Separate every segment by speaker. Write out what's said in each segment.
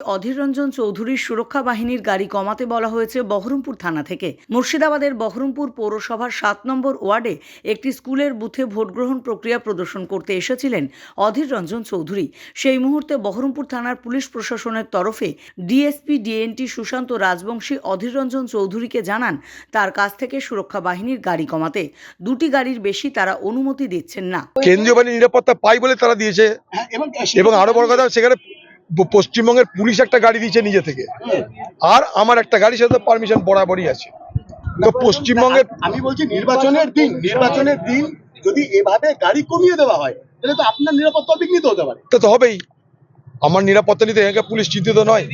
Speaker 1: অধীর রঞ্জন চৌধুরীর সুরক্ষা বাহিনীর গাড়ি কমাতে বলা হয়েছে বহরমপুর থানা থেকে। মুর্শিদাবাদের বহরমপুর পৌরসভার সাত নম্বর ওয়ার্ডে একটি স্কুলের বুথে ভোটগ্রহণ প্রক্রিয়া প্রদর্শন করতে এসেছিলেন অধীর রঞ্জন চৌধুরী। সেই মুহূর্তে বহরমপুর থানার পুলিশ প্রশাসনের তরফে ডিএসপি ডিএনটি সুশান্ত রাজবংশী অধীর রঞ্জন চৌধুরীকে জানান তার কাছ থেকে সুরক্ষা বাহিনীর গাড়ি কমাতে। দুটি গাড়ির বেশি তারা অনুমতি দিচ্ছেন না।
Speaker 2: কেন্দ্রীয় বাহিনী নিরাপত্তা পাই বলে তারা দিয়েছে।
Speaker 3: হ্যাঁ, এবং
Speaker 2: আরও বড় কথা সেখানে পশ্চিমবঙ্গের পুলিশ একটা গাড়ি দিয়েছে নিজে থেকে। আর আমার একটা গাড়ি সাথে পারমিশন বরাবরই আছে। তো পশ্চিমবঙ্গের
Speaker 3: আমি বলছি নির্বাচনের দিন নির্বাচনের দিন যদি এভাবে গাড়ি কমিয়ে দেওয়া হয় তাহলে তো আপনার নিরাপত্তা বিঘ্নিত হতে পারে।
Speaker 2: তা তো হবেই। আমার নিরাপত্তা নিতে এখানকার পুলিশ চিন্তিত নয়।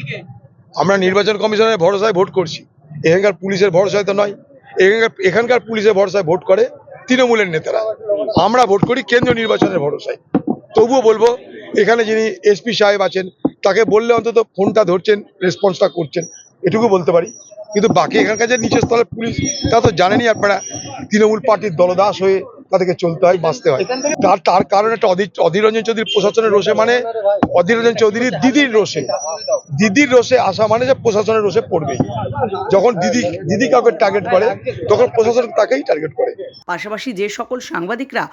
Speaker 2: আমরা নির্বাচন কমিশনের ভরসায় ভোট করছি। এখানকার পুলিশের ভরসায় তো নয়। এখানকার এখানকার পুলিশের ভরসায় ভোট করে তৃণমূলের নেতারা। আমরা ভোট করি কেন্দ্রীয় নির্বাচনের ভরসায়। তবুও বলব এখানে যিনি এসপি সাহেব আছেন তাকে বললে অন্তত ফোনটা ধরছেন রেসপন্সটা করছেন, এটুকু বলতে পারি। কিন্তু বাকি এখানকার যে নিচের স্তরের পুলিশ তা তো জানেনই আপনারা, তৃণমূল পার্টির দলদাস হয়ে তাদেরকে চলতে হয় বাঁচতে হয়। তার তার কারণ একটা অধীর অধীর রঞ্জন চৌধুরী প্রশাসনের রোষে মানে অধীর রঞ্জন চৌধুরীর দিদির রোষে। দিদির রোষে আসা মানে যে প্রশাসনের রোষে পড়বেই। যখন দিদি দিদি কাউকে টার্গেট করে তখন প্রশাসন তাকেই টার্গেট করে।
Speaker 1: পাশাপাশি যে সকল সাংবাদিকরা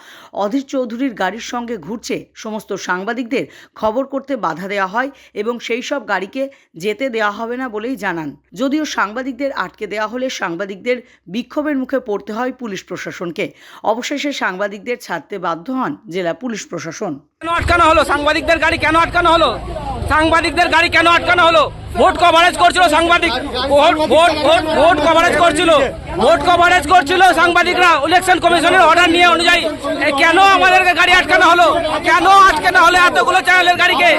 Speaker 1: অধীর চৌধুরীর গাড়ির সঙ্গে ঘুরছে সমস্ত সাংবাদিকদের খবর করতে বাধা দেওয়া হয় এবং সেই সব গাড়িকে যেতে দেওয়া হবে না বলেই জানান। যদিও সাংবাদিকদের আটকে দেওয়া হলে সাংবাদিকদের বিক্ষোভের মুখে পড়তে হয় পুলিশ প্রশাসনকে। অবশেষে সাংবাদিকদের ছাড়তে বাধ্য হন জেলা পুলিশ প্রশাসন।
Speaker 4: কেন আটকানো হলো? সাংবাদিকদের গাড়ি কেন আটকানো হলো? সাংবাদিকদের গাড়ি কেন আটকানো হলো? ভোট কভারেজ করছিল সাংবাদিক। Vote vote vote vote coverage করছিল। ভোট কভারেজ করছিল সাংবাদিকরা। ইলেকশন কমিশনের অর্ডার নিয়ে অনুযায়ী। কেন আমাদেরকে গাড়ি আটকানো হলো? কেন আটকানো হলো এতগুলো চ্যানেলের গাড়িকে?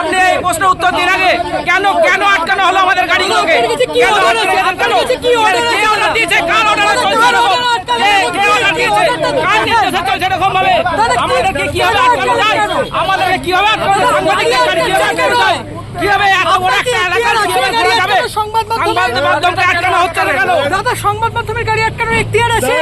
Speaker 4: আপনি এই প্রশ্ন উত্তর দিন আগে কেন কেন আটকানো হলো আমাদের গাড়িগুলোকে? কেন আটকানো? কে order দিয়েছে? কার order সংবাদ মাধ্যমকে
Speaker 5: মাধ্যমের গাড়ি আটকানোর এখতিয়ার আছে।